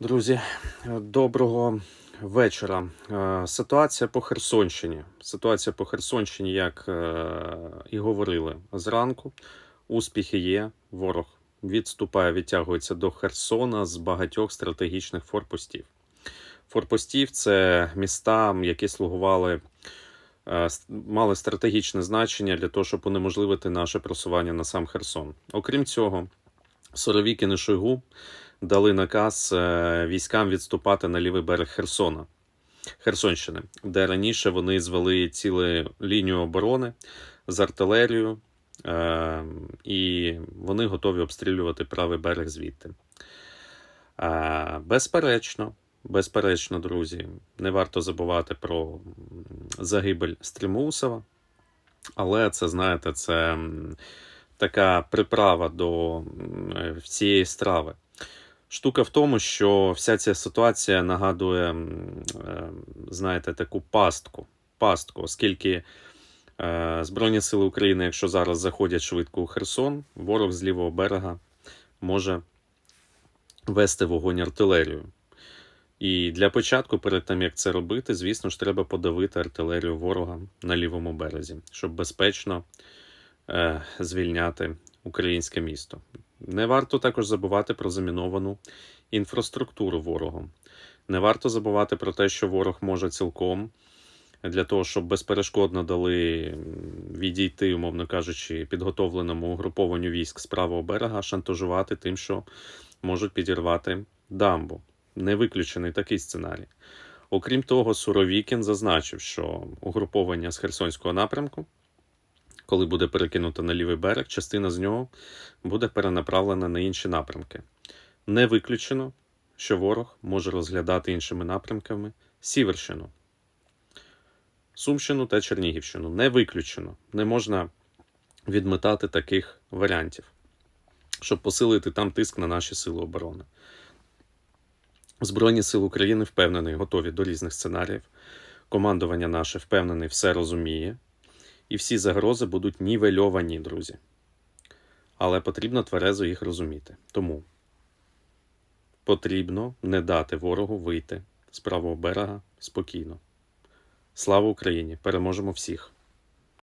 Друзі, доброго вечора. Е, Ситуація по Херсонщині. Ситуація по Херсонщині, як е, і говорили зранку, успіхи є. Ворог відступає, відтягується до Херсона з багатьох стратегічних форпостів. Форпостів це міста, які слугували, е, мали стратегічне значення для того, щоб унеможливити наше просування на сам Херсон. Окрім цього, Соровікін і Шойгу дали наказ е, військам відступати на лівий берег Херсона, Херсонщини, де раніше вони звели цілу лінію оборони з артилерією, е, і вони готові обстрілювати правий берег звідти. Е, безперечно, безперечно, друзі, не варто забувати про загибель Стрімусова, але це, знаєте, це така приправа до е, страви. Штука в тому, що вся ця ситуація нагадує, е, знаєте, таку пастку. Пастку, оскільки е, Збройні Сили України, якщо зараз заходять швидко у Херсон, ворог з лівого берега може вести вогонь артилерію. І для початку, перед тим як це робити, звісно ж, треба подавити артилерію ворога на лівому березі, щоб безпечно е, звільняти українське місто. Не варто також забувати про заміновану інфраструктуру ворогом. Не варто забувати про те, що ворог може цілком для того, щоб безперешкодно дали відійти, умовно кажучи, підготовленому угрупованню військ з правого берега, шантажувати тим, що можуть підірвати дамбу. Не виключений такий сценарій. Окрім того, Суровікін зазначив, що угруповання з Херсонського напрямку, коли буде перекинуто на лівий берег, частина з нього буде перенаправлена на інші напрямки. Не виключено, що ворог може розглядати іншими напрямками Сіверщину, Сумщину та Чернігівщину. Не виключено. Не можна відметати таких варіантів, щоб посилити там тиск на наші сили оборони. Збройні сили України впевнений, готові до різних сценаріїв. Командування наше впевнений, все розуміє, і всі загрози будуть нівельовані, друзі але потрібно тверезо їх розуміти. Тому потрібно не дати ворогу вийти з правого берега спокійно. Слава Україні! Переможемо всіх!